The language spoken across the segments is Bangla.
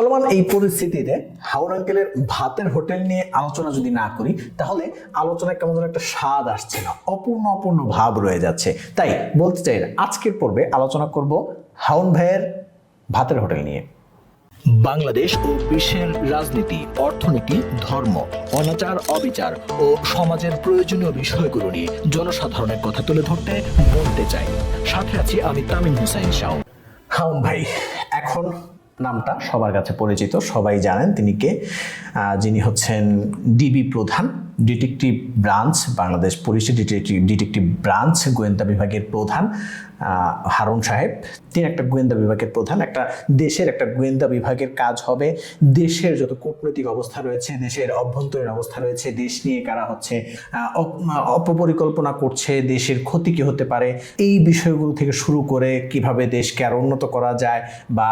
চলমান এই পরিস্থিতিতে হাওর আঙ্কেলের ভাতের হোটেল নিয়ে আলোচনা যদি না করি, তাহলে আলোচনায় কেমন যেন একটা স্বাদ আসছে না, অপূর্ণ অপূর্ণ ভাব রয়ে যাচ্ছে। তাই বলতে চাই, আজকের পর্বে আলোচনা করব হাউন ভাইয়ের ভাতের হোটেল নিয়ে। বাংলাদেশ ও বিশ্বের রাজনীতি, অর্থনীতি, ধর্ম, অনাচার, অবিচার ও সমাজের প্রয়োজনীয় বিষয়গুলো নিয়ে জনসাধারণের কথা তুলে ধরতে বলতে চাই। সাথে আছি আমি তামিম হুসাইন শাহ। হাউন ভাই, এখন নামটা সবার কাছে পরিচিত, সবাই জানেন তিনি কে। যিনি হচ্ছেন ডিবি প্রধান ডিটেকটিভ ব্রাঞ্চ বাংলাদেশ পুলিশের ডিটেকটিভ ডিটেকটিভ ব্রাঞ্চ গোয়েন্দা বিভাগের প্রধান। হারুন সাহেব। তিনি একটা গোয়েন্দা বিভাগের প্রধান, একটা দেশের একটা গোয়েন্দা বিভাগের কাজ হবে। দেশের যত কূটনৈতিক অবস্থা রয়েছে, দেশের অভ্যন্তরীণ অবস্থা রয়েছে, দেশ নিয়ে কারা হচ্ছে অপপরিকল্পনা করছে, দেশের ক্ষতি কি হতে পারে, এই বিষয়গুলো থেকে শুরু করে কীভাবে দেশকে আরও উন্নত করা যায় বা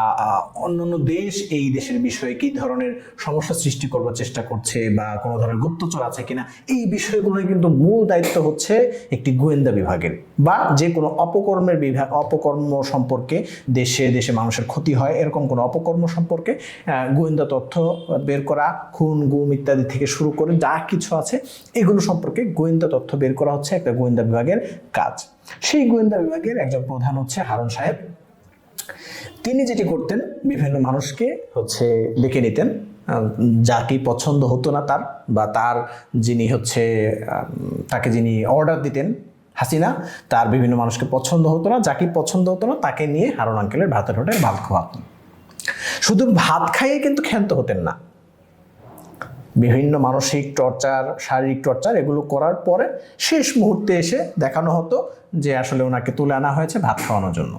অন্যান্য দেশ এই দেশের বিষয়ে কি ধরনের সমস্যা সৃষ্টি করবার চেষ্টা করছে বা কোনো ধরনের গুপ্তচর আছে কিনা, এই বিষয়গুলো কিন্তু মূল দায়িত্ব হচ্ছে একটি গোয়েন্দা বিভাগের বা যে কোনো অপকর্মের বিভাগ অপকর্ম সম্পর্কে দেশে দেশে মানুষের ক্ষতি হয়, এরকম কোনো অপকর্ম সম্পর্কে গোয়েন্দা তথ্য বের করা, খুন, গুম ইত্যাদি থেকে শুরু করে যা কিছু আছে, এগুলো সম্পর্কে গোয়েন্দা তথ্য বের করা হচ্ছে একটা গোয়েন্দা বিভাগের কাজ। সেই গোয়েন্দা বিভাগের একজন প্রধান হচ্ছে হারুন সাহেব। তিনি যেটি করতেন, বিভিন্ন মানুষকে হচ্ছে ডেকে নিতেন যাকে পছন্দ হতো না তার বা তার যিনি হচ্ছে তাকে যিনি অর্ডার দিতেন হাসিনা, তার বিভিন্ন মানুষকে পছন্দ হতো না, যাকে পছন্দ হতো না, তাকে নিয়ে হারুন আঙ্কেলের ভাতের হোটেল ভাত খাওয়াতেন শুধু ভাত খাইয়ে কিন্তু ক্ষান্ত হতেন না। বিভিন্ন মানসিক টর্চার, শারীরিক টর্চার এগুলো করার পরে শেষ মুহূর্তে এসে দেখানো হতো যে আসলে ওনাকে তুলে আনা হয়েছে ভাত খাওয়ানোর জন্য।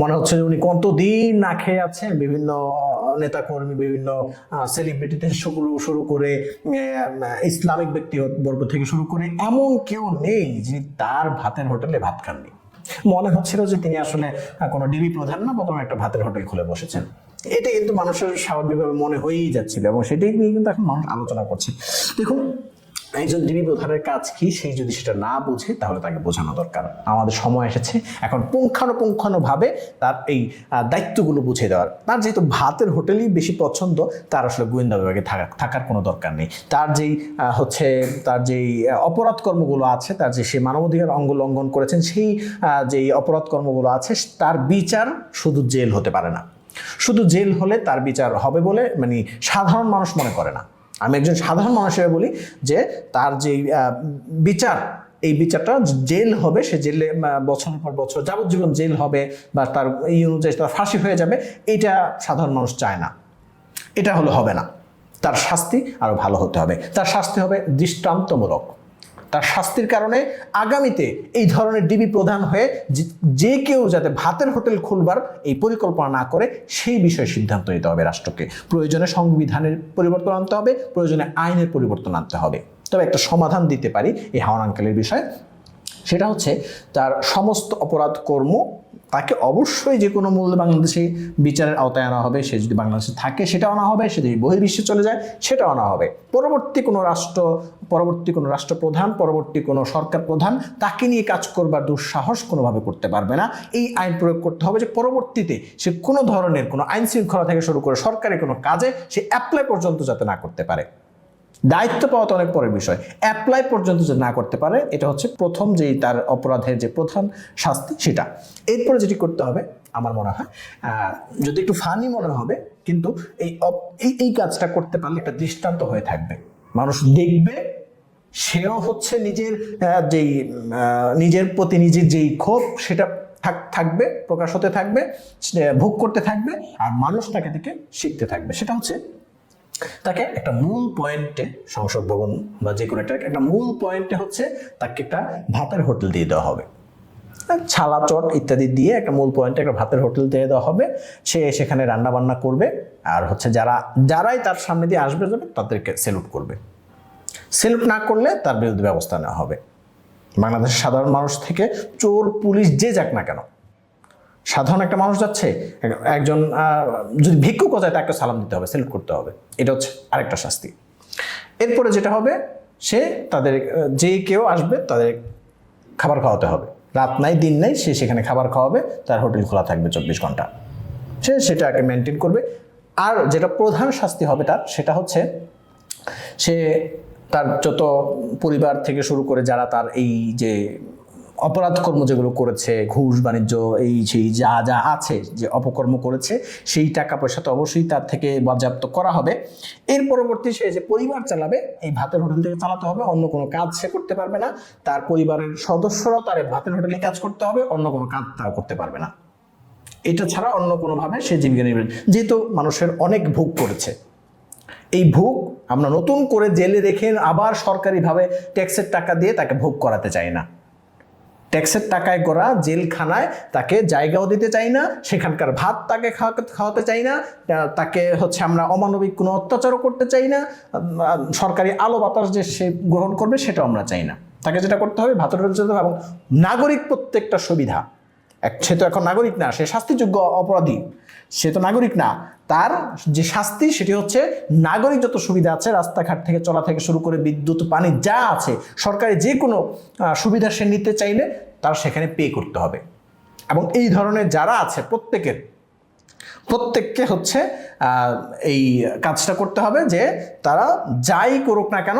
মনে হচ্ছে যে উনি কতদিন না খেয়ে আছেন, বিভিন্ন নেতাকর্মী বিভিন্ন সেলিব্রিটি থেকে শুরু করে ইসলামিক ইসলামিক ব্যক্তিবর্গ থেকে শুরু করে এমন কেউ নেই যিনি তার ভাতের হোটেলে ভাত খাননি। মনে হচ্ছিল যে তিনি আসলে কোনো ডিবি প্রধান না বা কোনো একটা ভাতের হোটেল খুলে বসেছেন। এটা কিন্তু মানুষের স্বাভাবিকভাবে মনে হয়েই যাচ্ছিল এবং সেটাই নিয়ে কিন্তু এখন মানুষ আলোচনা করছে। দেখুন একজন ডিবি প্রধানের কাজ কি, সেই যদি সেটা না বুঝে, তাহলে তাকে বোঝানো দরকার। আমাদের সময় এসেছে। এখন পুঙ্খানুপুঙ্খানুভাবে তার এই দায়িত্বগুলো বুঝিয়ে দেওয়ার। তার যেহেতু ভাতের হোটেলই বেশি পছন্দ, তার আসলে গোয়েন্দা বিভাগে থাকা, থাকার কোনো দরকার নেই। তার যেই হচ্ছে, তার যেই অপরাধ কর্মগুলো আছে, তার যে সে মানবাধিকার অঙ্গ লঙ্ঘন করেছেন, সেই যেই অপরাধ কর্মগুলো আছে, তার বিচার শুধু জেল হতে পারে না। শুধু জেল হলে তার বিচার হবে বলে মানে সাধারণ মানুষ মনে করে না। আমি একজন সাধারণ মানুষ হিসেবে বলি যে তার যে বিচার, এই বিচারটা জেল হবে, সে জেলে বছর বছরের পর বছর যাবজ্জীবন জেল হবে বা তার এই অনুযায়ী তার ফাঁসি হয়ে যাবে, এটা সাধারণ মানুষ চায় না। এটা হলো হবে না। তার শাস্তি আরও ভালো হতে হবে। তার শাস্তি হবে দৃষ্টান্তমূলক। তার শাস্তির কারণে আগামীতে এই ধরনের ডিবি প্রধান হয়ে যে- কেউ যাতে ভাতের হোটেল খুলবার এই পরিকল্পনা না করে, সেই বিষয়ে সিদ্ধান্ত নিতে হবে রাষ্ট্রকে। প্রয়োজনে সংবিধানের পরিবর্তন আনতে হবে, প্রয়োজনে আইনের পরিবর্তন আনতে হবে। তবে একটা সমাধান দিতে পারি এই হাওয়ান বিষয়ে। সেটা হচ্ছে তার সমস্ত অপরাধ কর্ম তাকে অবশ্যই যে কোনো মূল্যে বাংলাদেশে বিচারের আওতায় আনা হবে, সে যদি বাংলাদেশে থাকে সেটা আনা হবে, সে যদি বহির্বিশ্বে চলে যায় সেটা আনা হবে। পরবর্তী কোনো রাষ্ট্র, পরবর্তী কোনো রাষ্ট্রপ্রধান, পরবর্তী কোনো সরকার প্রধান তাকে নিয়ে কাজ করবার দুঃসাহস কোনোভাবে করতে পারবে না। এই আইন প্রয়োগ করতে হবে যে পরবর্তীতে সে কোনো ধরনের কোনো আইন শৃঙ্খলা থেকে শুরু করে সরকারি কোনো কাজে সে অ্যাপ্লাই পর্যন্ত যাতে না করতে পারে। দায়িত্ব পাওয়া তো অনেক পরের বিষয়। অ্যাপ্লাই পর্যন্ত যে না করতে পারে, এটা হচ্ছে প্রথম যেই তার অপরাধের যে প্রধান শাস্তি সেটা। এরপরে যেটি করতে হবে, আমার মনে হয় যদি একটু ফানি মনে হবে, কিন্তু এই এই কাজটা করতে পারলে একটা দৃষ্টান্ত হয়ে থাকবে। মানুষ দেখবে, সেও হচ্ছে নিজের যেই নিজের প্রতি নিজের যেই ক্ষোভ, সেটা থাক- থাকবে, প্রকাশ হতে থাকবে ভোগ করতে থাকবে, আর মানুষ তাকে থেকে শিখতে থাকবে। সেটা হচ্ছে তাকে একটা মূল পয়েন্টে সংসদ ভবন বা যে কোনো একটা একটা মূল পয়েন্টে হচ্ছে তাকে একটা ভাতের হোটেল দিয়ে দেওয়া হবে। ছালা চট ইত্যাদি দিয়ে একটা মূল পয়েন্টে একটা ভাতের হোটেল দিয়ে দেওয়া হবে। সে সেখানে রান্না বান্না করবে আর হচ্ছে যারা, যারাই তার সামনে দিয়ে আসবে যাবে, তাদেরকে সেলুট করবে। সেলুট না করলে তার বিরুদ্ধে ব্যবস্থা নেওয়া হবে। বাংলাদেশের সাধারণ মানুষ থেকে চোর, পুলিশ যে যাক না কেন সাধারণ একটা মানুষ যাচ্ছে, একজন যদি ভিক্ষুক যায়, তাকে সালাম দিতে হবে সেলুট করতে হবে। এটা হচ্ছে আরেকটা শাস্তি। এরপরে যেটা হবে, সে তাদের, যে কেউ আসবে, তাদের খাবার খাওয়াতে হবে। রাত নাই, দিন নাই, সে সেখানে খাবার খাওয়াবে, তার হোটেল খোলা থাকবে চব্বিশ ঘণ্টা। সে সেটাকে মেনটেন করবে। আর যেটা প্রধান শাস্তি হবে তার, সেটা হচ্ছে, সে তার যত পরিবার থেকে শুরু করে যারা তার এই যে অপরাধ কর্ম যেগুলো করেছে, ঘুষ, বাণিজ্য, এই সেই যা যা আছে যে অপকর্ম করেছে, সেই টাকা পয়সা তো অবশ্যই তার থেকে বাজেয়াপ্ত করা হবে। এর পরবর্তী সে যে পরিবার চালাবে, এই ভাতের হোটেল থেকে চালাতে হবে, অন্য কোনো কাজ সে করতে পারবে না। তার পরিবারের সদস্যরাও তার ভাতের হোটেলে কাজ করতে হবে, অন্য কোনো কাজ তারা করতে পারবে না। এটা ছাড়া অন্য কোনোভাবে সে জীবিকা নির্বাহ যেহেতু মানুষের অনেক ভোগ করেছে। এই ভোগ আমরা নতুন করে জেলে রেখে আবার সরকারিভাবে ট্যাক্সের টাকা দিয়ে তাকে ভোগ করাতে চাই না। ট্যাক্সের টাকায় করা জেলখানায় তাকে জায়গাও দিতে চাই না, সেখানকার ভাত তাকে খাওয়াতে চাই না তাকে হচ্ছে আমরা অমানবিক কোনো অত্যাচারও করতে চাই না সরকারি আলো বাতাস যে সে গ্রহণ করবে সেটাও আমরা চাই না। তাকে যেটা করতে হবে, ভাতর এবং নাগরিক প্রত্যেকটা সুবিধা সে তো এখন নাগরিক না, সে শাস্তিযোগ্য অপরাধী। সে তো নাগরিক না। তার যে শাস্তি, সেটি হচ্ছে নাগরিক যত সুবিধা আছে, রাস্তাঘাট থেকে, চলা থেকে শুরু করে বিদ্যুৎ, পানি যা আছে, সরকারি যে কোনো সুবিধা সে নিতে চাইলে তার সেখানে পে করতে হবে। এবং এই ধরনের যারা আছে, প্রত্যেকের, প্রত্যেককে হচ্ছে এই কাজটা করতে হবে যে তারা যাই করুক না কেন,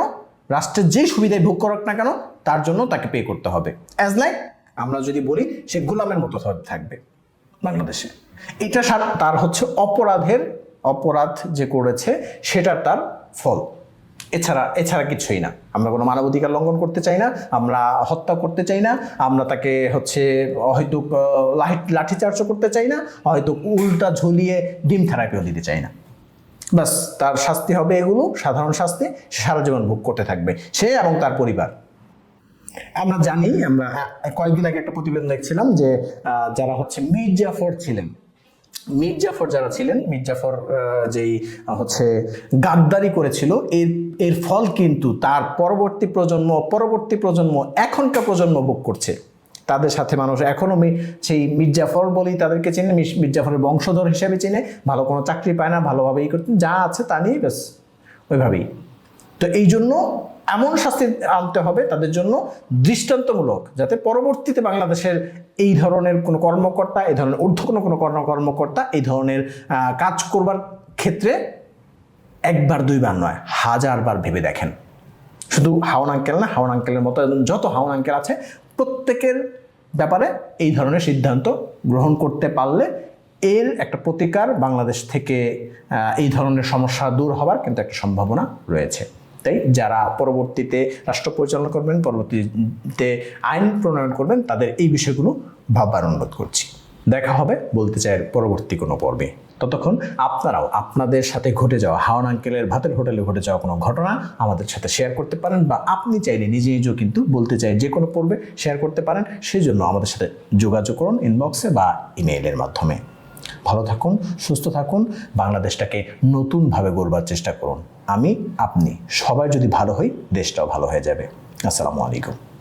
রাষ্ট্রের যেই সুবিধায় ভোগ করুক না কেন, তার জন্য তাকে পে করতে হবে। অ্যাজ লাইক আমরা যদি বলি সে গোলামের মতো থাক- থাকবে বাংলাদেশে। এটা তার হচ্ছে অপরাধের অপরাধ যে করেছে, সেটার তার ফল। এছাড়া এছাড়া কিছুই না। আমরা কোনো মানবাধিকার লঙ্ঘন করতে চাই না, আমরা হত্যা করতে চাই না, আমরা তাকে হচ্ছে হয়তো লাঠি লাঠিচার্জও করতে চাই না, হয়তো উল্টা ঝুলিয়ে ডিম থেরাপিও দিতে চাই না। বাস তার শাস্তি হবে এগুলো, সাধারণ শাস্তি, সে সারা জীবন ভোগ করতে থাকবে। সে এবং তার পরিবার। আমরা জানি, আমরা কয়েকদিন আগে একটা প্রতিবেদন দেখছিলাম যে যারা হচ্ছে মীর জাফর ছিলেন মীর জাফর যারা ছিলেন মীর জাফর যেই, হচ্ছে গাদ্দারি করেছিল, এর এর ফল কিন্তু তার পরবর্তী প্রজন্ম পরবর্তী প্রজন্ম, এখনকার প্রজন্ম ভোগ করছে। তাদের সাথে মানুষ এখনও সেই মির্জাফর বলেই তাদেরকে চেনে মির্জাফরের বংশধর হিসেবে চেনে, ভালো কোনো চাকরি পায় না, ভালোভাবে ই করতে যা আছে তা নিয়েই ব্যাস, ওইভাবেই। তো এই জন্য এমন শাস্তি আনতে হবে তাদের জন্য দৃষ্টান্তমূলক, যাতে পরবর্তীতে বাংলাদেশের এই ধরনের কোনো কর্মকর্তা, এই ধরনের ঊর্ধ্ব কোনো কোনো কর্ম কর্মকর্তা এই ধরনের কাজ করবার ক্ষেত্রে একবার, দুইবার নয়, হাজারবার ভেবে দেখেন। শুধু হাওন আঙ্কেল না, হাওন আঙ্কেলের মতো যত হাওন আঙ্কেল আছে, প্রত্যেকের ব্যাপারে এই ধরনের সিদ্ধান্ত গ্রহণ করতে পারলে এর একটা প্রতিকার বাংলাদেশ থেকে এই ধরনের সমস্যা দূর হবার কিন্তু একটা সম্ভাবনা রয়েছে। তাই যারা পরবর্তীতে রাষ্ট্র পরিচালনা করবেন, পরবর্তীতে আইন প্রণয়ন করবেন, তাদের এই বিষয়গুলো ভাববার অনুরোধ করছি। দেখা হবে, বলতে চাই পরবর্তী কোনো পর্বে। ততক্ষণ আপনারাও আপনাদের সাথে ঘটে যাওয়া হাওন আঙ্কেলের ভাতের হোটেলে ঘটে যাওয়া কোনো ঘটনা আমাদের সাথে শেয়ার করতে পারেন বা আপনি চাইলে নিজে নিজেও কিন্তু বলতে চাই যে কোনো পর্বে শেয়ার করতে পারেন সেই জন্য আমাদের সাথে যোগাযোগ করুন ইনবক্সে বা ইমেইলের মাধ্যমে। ভালো থাকুন, সুস্থ থাকুন, বাংলাদেশটাকে নতুনভাবে গড়বার চেষ্টা করুন। আমি, আপনি, সবাই যদি ভালো হই, দেশটাও ভালো হয়ে যাবে। আসসালামু আলাইকুম।